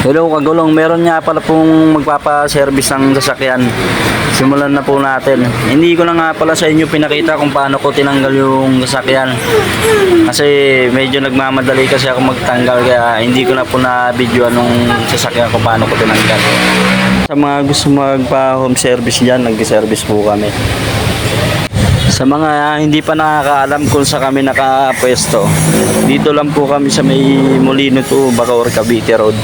Hello kagulong, meron nga pala pong magpapa-service ng sasakyan. Simulan na po natin. Hindi ko na nga pala sa inyo pinakita kung paano ko tinanggal yung sasakyan. Kasi medyo nagmamadali kasi ako magtanggal kaya hindi ko na po na video anong sasakyan ko paano ko tinanggal. Sa mga gusto magpa-home service dyan, nag-service po kami. Sa mga hindi pa nakakaalam kung sa kami nakapwesto, dito lang po kami sa may Molino to Bacoor Cavite Road.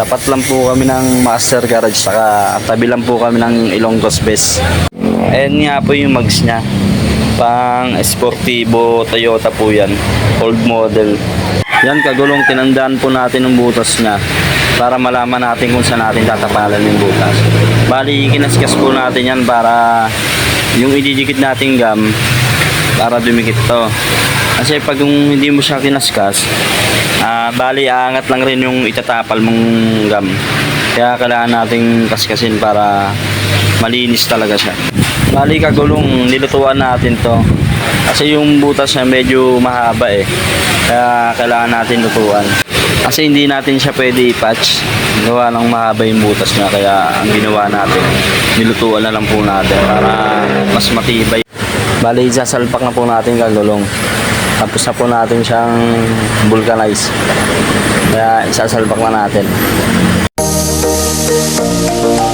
Tapat lang po kami ng Master Garage saka tabi lang po kami ng Ilonggos Best. Ayan nga po yung mags niya. Pang Sportivo Toyota po yan. Old model. Yan kagulong tinandaan po natin ng butas niya para malaman natin kung saan natin tatapalan yung butas. Bali, kinaskas po natin yan para yung ididikit nating gum para dumikit to. Kasi pag yung hindi mo siya kinaskas, ah bali aangat lang rin yung itatapal mong gum. Kaya kailangan nating kaskasin para malinis talaga siya. Bali kagulong nilutuan natin to. Kasi yung butas niya medyo mahaba eh. Kaya kailangan natin lutuan. Kasi hindi natin siya pwede i-patch. Gawa ng mahaba yung butas niya. Kaya ang ginawa natin, nilutuan na lang po natin para mas matibay. Bali, sasalpak na po natin kagulong. Tapos na po natin siyang vulcanize. Kaya isasalpak na natin. Yan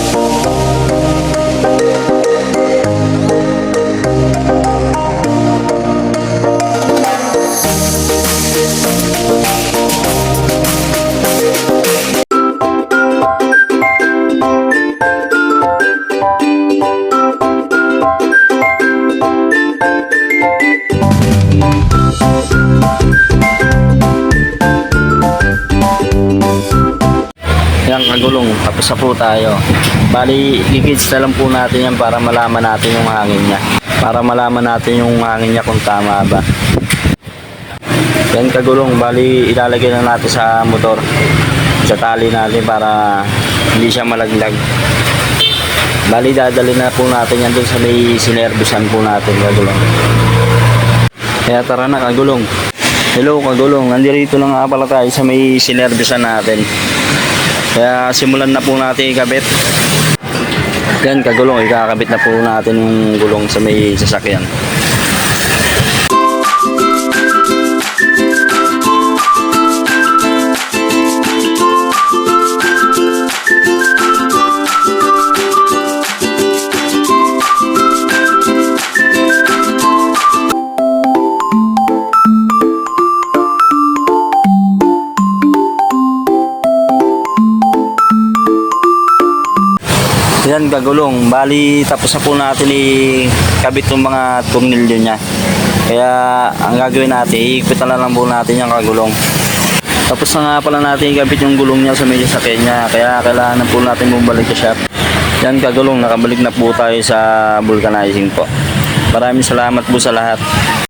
kagulong, tapos na po tayo. Bali, gigids na lang po natin yan para malaman natin yung hangin niya. Para malaman natin yung hangin niya kung tama ba. Yan kagulong, bali ilalagay lang natin sa motor. Sa tali natin para hindi siya malaglag. Bali, dadali na po natin yan dun sa may sinervisan po natin kagulong. Kaya tara na kagulong. Hello kagulong, nandito lang nga pala tayo sa may sinervisan natin. Kaya simulan na po natin ikabit. Yan, kagulong. Ikakabit na po natin yung gulong sa may sasakyan. Yan, kagulong. Bali, tapos na po natin ikabit yung mga tornilyo niya. Kaya, ang gagawin natin, iikpit na lang po natin yung kagulong. Tapos na nga pala natin ikabit yung gulong niya sa medyo sakyan niya. Kaya, kailangan na po natin bumalik sa shop. Yan, kagulong. Nakabalik na po tayo sa vulcanizing po. Maraming salamat po sa lahat.